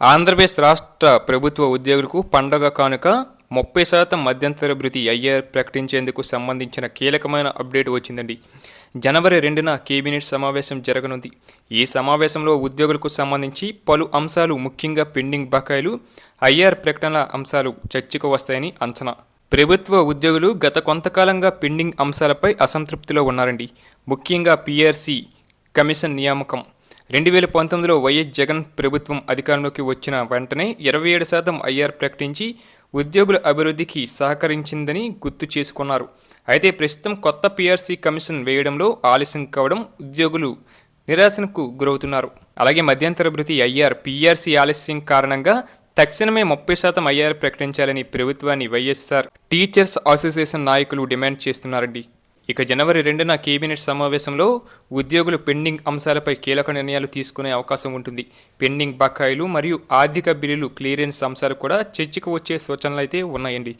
ఆంధ్రప్రదేశ్ రాష్ట్ర ప్రభుత్వ ఉద్యోగులకు పండగ కానుక ముప్పై శాతం మధ్యంతర భృతి ఐఆర్ ప్రకటించేందుకు సంబంధించిన కీలకమైన అప్డేట్ వచ్చిందండి. జనవరి రెండున కేబినెట్ సమావేశం జరగనుంది. ఈ సమావేశంలో ఉద్యోగులకు సంబంధించి పలు అంశాలు ముఖ్యంగా పెండింగ్ బకాయిలు ఐఆర్ ప్రకటనల అంశాలు చర్చకు వస్తాయని అంచనా. ప్రభుత్వ ఉద్యోగులు గత కొంతకాలంగా పెండింగ్ అంశాలపై అసంతృప్తిలో ఉన్నారండి. ముఖ్యంగా పిఆర్సీ కమిషన్ నియామకం. రెండు వేల పంతొమ్మిదిలో వైఎస్ జగన్ ప్రభుత్వం అధికారంలోకి వచ్చిన వెంటనే ఇరవై ఏడు శాతం ఐఆర్ ప్రకటించి ఉద్యోగుల అభివృద్ధికి సహకరించిందని గుర్తు చేసుకున్నారు. అయితే ప్రస్తుతం కొత్త పీఆర్సీ కమిషన్ వేయడంలో ఆలస్యం కావడం ఉద్యోగులు నిరాశనకు గురవుతున్నారు. అలాగే మధ్యంతర భృతి ఐఆర్ పీఆర్సీ ఆలస్యం కారణంగా తక్షణమే ముప్పై శాతం ఐఆర్ ప్రకటించాలని ప్రభుత్వాన్ని వైఎస్ఆర్ టీచర్స్ అసోసియేషన్ నాయకులు డిమాండ్ చేస్తున్నారండి. ఇక జనవరి రెండున కేబినెట్ సమావేశంలో ఉద్యోగులు పెండింగ్ అంశాలపై కీలక నిర్ణయాలు తీసుకునే అవకాశం ఉంటుంది. పెండింగ్ బకాయిలు మరియు ఆర్థిక బిల్లులు క్లియరెన్స్ అంశాలు కూడా చర్చకు వచ్చే సూచనలు అయితే ఉన్నాయండి.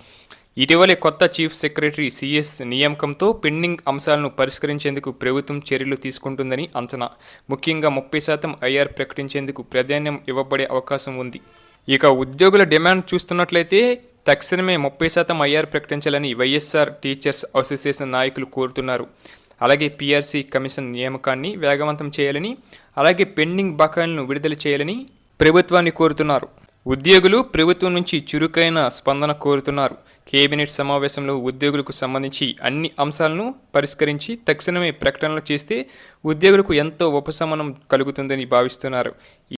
ఇటీవలే కొత్త చీఫ్ సెక్రటరీ సిఎస్ నియామకంతో పెండింగ్ అంశాలను పరిష్కరించేందుకు ప్రభుత్వం చర్యలు తీసుకుంటుందని అంచనా. ముఖ్యంగా ముప్పై శాతం ఐఆర్ ప్రకటించేందుకు ప్రాధాన్యం ఇవ్వబడే అవకాశం ఉంది. ఇక ఉద్యోగుల డిమాండ్ చూస్తున్నట్లయితే తక్షణమే ముప్పై శాతం ఐఆర్ ప్రకటించాలని వైఎస్ఆర్ టీచర్స్ అసోసియేషన్ నాయకులు కోరుతున్నారు. అలాగే పీఆర్సీ కమిషన్ నియామకాన్ని వేగవంతం చేయాలని అలాగే పెండింగ్ బకాయిలను విడుదల చేయాలని ప్రభుత్వాన్ని కోరుతున్నారు. ఉద్యోగులు ప్రభుత్వం నుంచి చురుకైన స్పందన కోరుతున్నారు. కేబినెట్ సమావేశంలో ఉద్యోగులకు సంబంధించి అన్ని అంశాలను పరిష్కరించి తక్షణమే ప్రకటనలు చేస్తే ఉద్యోగులకు ఎంతో ఉపశమనం కలుగుతుందని భావిస్తున్నారు.